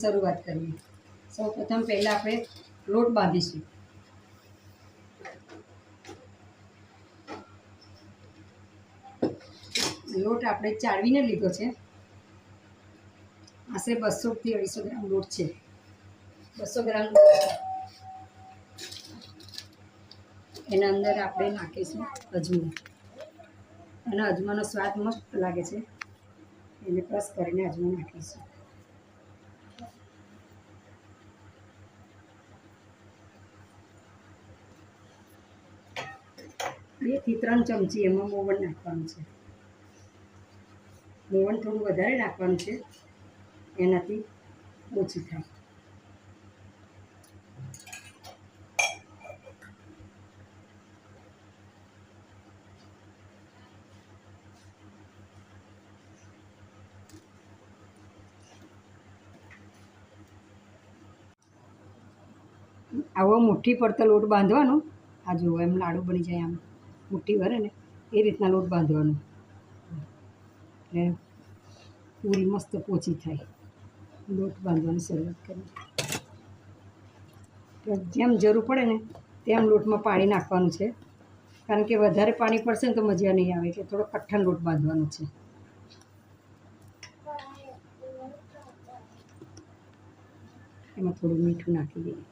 શરૂઆત કરીએ. સૌ પ્રથમ પહેલાં આપણે લોટ બાંધીશું. લોટ આપણે ચાળવીને લીધો છે. આશરે બસોથી અઢીસો ગ્રામ લોટ છે. બસો ગ્રામ એના અંદર આપણે નાખીશું અજમો. અને અજમાનો સ્વાદ મસ્ત લાગે છે. એને ક્રશ કરીને અજમો નાખીશું. બેથી ત્રણ ચમચી એમાં મોવણ નાખવાનું છે. મોવણ થોડું વધારે નાખવાનું છે. એનાથી ઓછું થાય. આવો મુઠ્ઠી પડતો લોટ બાંધવાનો. આ જુઓ, એમ લાડુ બની જાય આમ. મુઠ્ઠી ભરે ને, એ રીતના લોટ બાંધવાનો. એટલે પૂરી મસ્ત પોચી થાય. લોટ બાંધવાની શરૂઆત કરી. જેમ જરૂર પડે ને, તેમ લોટમાં પાણી નાખવાનું છે. કારણ કે વધારે પાણી પડશે ને તો મજા નહીં આવે, એટલે થોડો કઠણ લોટ બાંધવાનો છે. એમાં થોડું મીઠું નાખી દઈએ.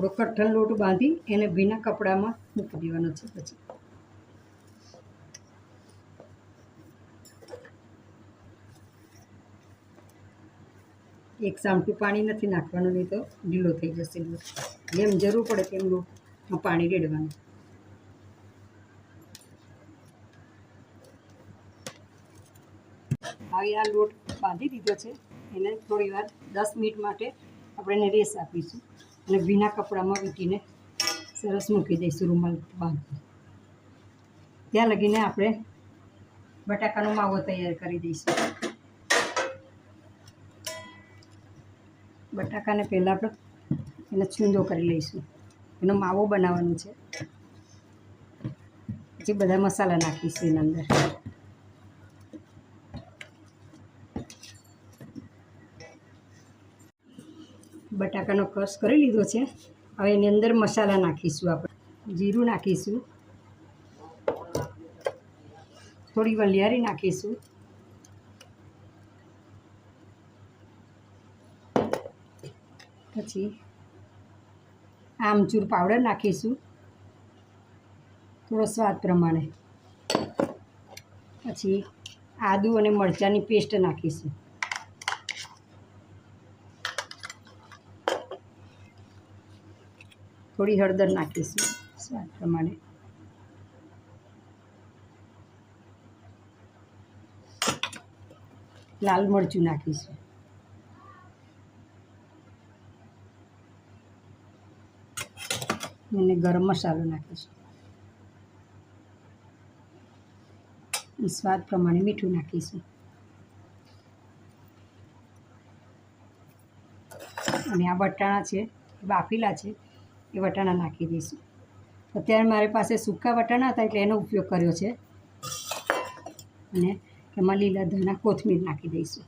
થોડો કઠણ લોટ બાંધી એને ભીના કપડામાં મૂકી દેવાનો છે પછી. એક સામટું પાણી નથી નાખવાનું, નહીં તો ઢીલો થઈ જશે જેમ જરૂર પડે તેમ લોટમાં પાણી રેડવાનું. હવે આ લોટ બાંધી દીધો છે. એને થોડી વાર દસ મિનિટ માટે આપણે એને રેસ આપીશું. અને ભીના કપડામાં વીંટીને સરસ મૂકી દઈશું રૂમાલ બાંધી ત્યાં લગીને આપણે બટાકાનો માવો તૈયાર કરી દઈશું. બટાકાને પહેલાં આપણે એને છૂંદો કરી લઈશું. એનો માવો બનાવવાનો છે. પછી બધા મસાલા નાખીશું એના અંદર. બટાકાનો ક્રશ કરી લીધો છે. હવે એની અંદર મસાલા નાખીશું આપણે. જીરું નાખીશું. થોડી વલિયારી નાખીશું. પછી આમચૂર પાવડર નાખીશું. થોડો સ્વાદ પ્રમાણે. પછી આદુ અને મરચાંની પેસ્ટ નાખીશું. થોડી હળદર નાખીશું. સ્વાદ પ્રમાણે. લાલ મરચું નાખીશું. અને ગરમ મસાલો નાખીશું. સ્વાદ પ્રમાણે મીઠું નાખીશું. અને આ બટાણા છે બાફેલા છે. એ વટાણા નાખી દઈશું. અત્યારે મારી પાસે સૂકા વટાણા હતા એટલે એનો ઉપયોગ કર્યો છે. અને એમાં લીલા ધાણા, કોથમીર નાખી દઈશું.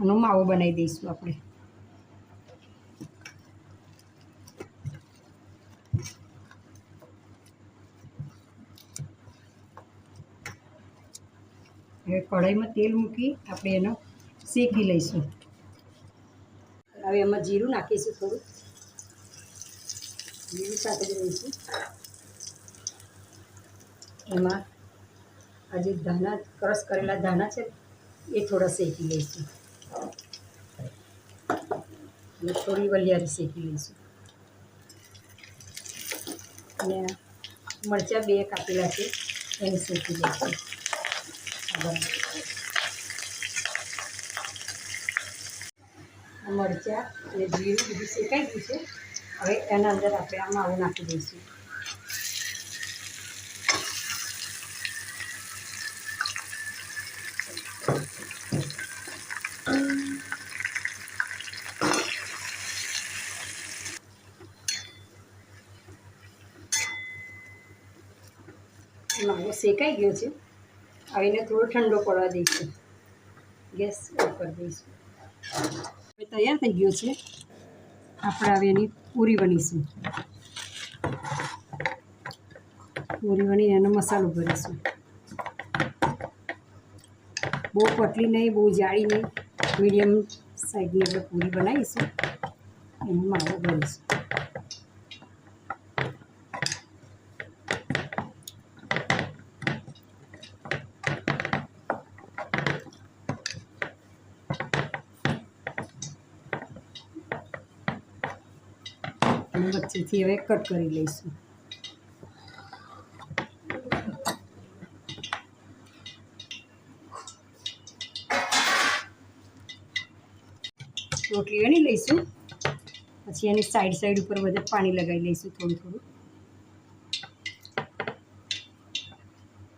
આનો માવો બનાવી દઈશું આપણે. હવે કઢાઈમાં તેલ મૂકી આપણે એનો શેકી લઈશું. હવે એમાં જીરું નાખીશું થોડું. જીરું સાથે લઈશું એમાં આ જે ધાના ક્રશ કરેલા ધાના છે, એ થોડા શેકી લઈશું. અને થોડી વલિયારી શેકી લઈશું. અને મરચાં બે કાપેલા છે, એને શેકી લઈશું. બરાબર. મરચાં અને જીરું બધું શેકાઈ ગયું છે. હવે એના અંદર આપણે આ માવો નાખી દઈશું. માવો શેકાઈ ગયો છે. આવીને થોડો ઠંડો પડવા દઈશું. ગેસ ઓફ કરી દઈશું. હવે તૈયાર થઈ ગયો છે. આપણે હવે એની પૂરી બનીશું પૂરી બની એનો મસાલો ભરીશું. બહુ પતલી નહીં, બહુ જાડી નહીં. મીડિયમ સાઈઝની આપણે પૂરી બનાવીશું. એનો માવો ભરીશું. અને વચ્ચેથી હવે કટ કરી લઈશું. રોટલી વણી લઈશું. પછી એની સાઈડ સાઈડ ઉપર બધે પાણી લગાવી લઈશું થોડું થોડું.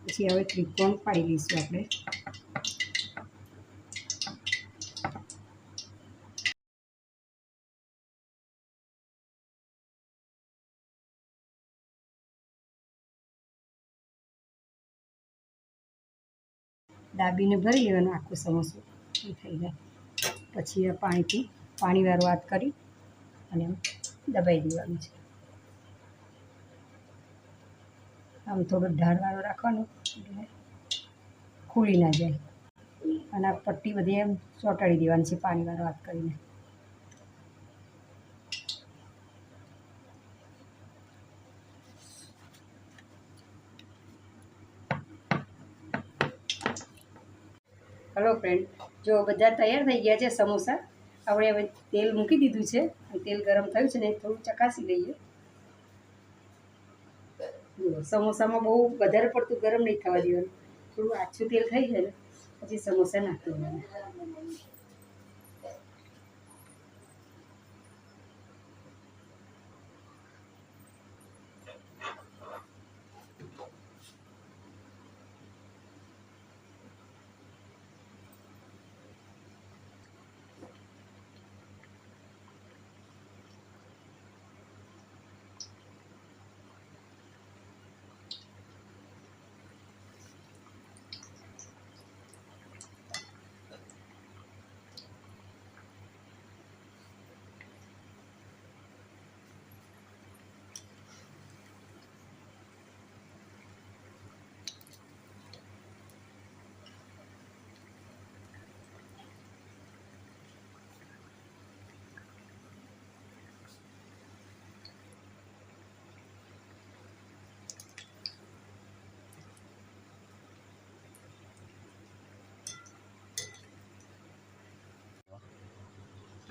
પછી હવે ત્રિકોણ પાડી લઈશું આપણે. દાબીને ભરી લેવાનું આખું સમોસું એ થઈ જાય. પછી આ પાણીથી પાણીવાર વાત કરી અને દબાઈ દેવાનું છે. આમ થોડો ઢાળવાળો રાખવાનો, એટલે ખુલી ના જાય. અને આ પટ્ટી બધી એમ ચોંટાડી દેવાની છે પાણીવાર વાત કરીને. હલો ફ્રેન્ડ જો બધા તૈયાર થઈ ગયા છે સમોસા, આપણે હવે તેલ મૂકી દીધું છે. તેલ ગરમ થયું છે ને થોડું ચકાસી લઈએ. સમોસામાં બહુ વધારે પડતું ગરમ નહીં થવા દેવાનું. થોડું આછું તેલ થઈ જાય ને, પછી સમોસા નાખી દેવાના.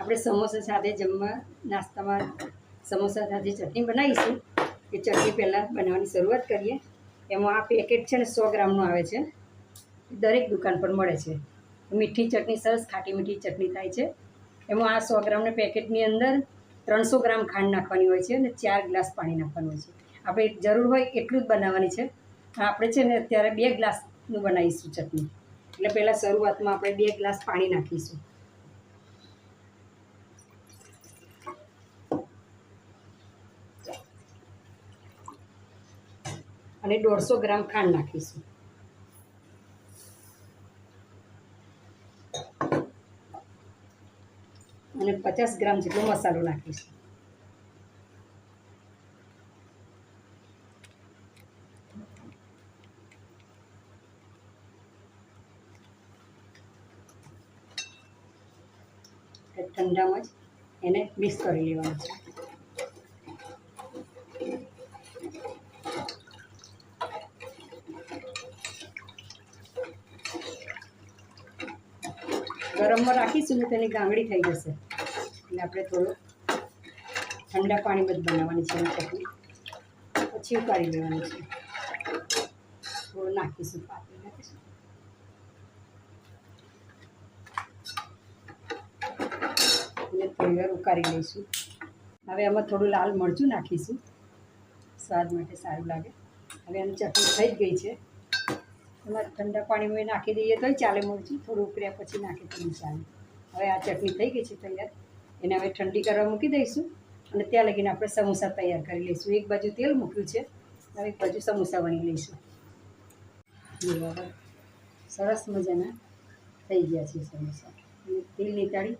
આપણે સમોસા સાથે જમવા, નાસ્તામાં સમોસા સાથે ચટણી બનાવીશું. એ ચટણી પહેલાં બનાવવાની શરૂઆત કરીએ. એમાં આ પેકેટ છે ને સો ગ્રામનું આવે છે. દરેક દુકાન પર મળે છે. મીઠી ચટણી સરસ, ખાટી મીઠી ચટણી થાય છે. એમાં આ સો ગ્રામના પેકેટની અંદર ત્રણસો ગ્રામ ખાંડ નાખવાની હોય છે અને ચાર ગ્લાસ પાણી નાખવાનું હોય છે. આપણે જરૂર હોય એટલું જ બનાવવાની છે. આપણે છે ને અત્યારે બે ગ્લાસનું બનાવીશું ચટણી. એટલે પહેલાં શરૂઆતમાં આપણે બે ગ્લાસ પાણી નાખીશું. અને દોઢસો ગ્રામ ખાંડ નાખીશું. અને પચાસ ગ્રામ જેટલો મસાલો નાખીશું. ઠંડામાં જ એને મિક્સ કરી લેવાનું છે. ગરમમાં રાખીશું ને તેની ગાંગડી થઈ જશે. એટલે આપણે થોડું ઠંડા પાણી જ બનાવવાની છે એની ચટણી. પછી ઉકાળી લેવાની છે. થોડું નાખીશું, પાતળી નાખીશું. અને થોડી વાર ઉકાળી લઈશું. હવે આમાં થોડું લાલ મરચું નાખીશું. સ્વાદ માટે સારું લાગે. હવે આની ચટણી થઈ ગઈ છે. એમાં ઠંડા પાણીમાં નાખી દઈએ તોય ચાલે મરચું, થોડું ઉકળ્યા પછી નાખી તો ચાલે. હવે આ ચટણી થઈ ગઈ છે તૈયાર. એને હવે ઠંડી કરવા મૂકી દઈશું અને ત્યાં લગીને આપણે સમોસા તૈયાર કરી લઈશું. એક બાજુ તેલ મૂક્યું છે, હવે એક બાજુ સમોસા વણી લઈશું. બરાબર સરસ મજાના થઈ ગયા છે સમોસા. તેલ નીકાળી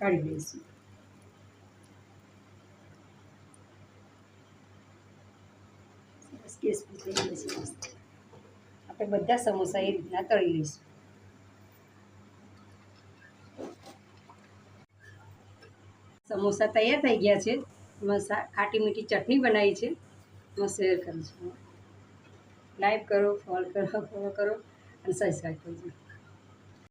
કાઢી લઈશું. ક્રિસ્પી થઈ ગયા છે. આપણે બધા સમોસા એ રીતના તળી લઈશું. સમોસા તૈયાર થઈ ગયા છે. ખાટી મીઠી ચટણી બનાવી છે. હું શેર કરીશું. લાઈક કરો ફોલો કરો ફોલો કરો, અને સબસ્ક્રાઈબ કરજો.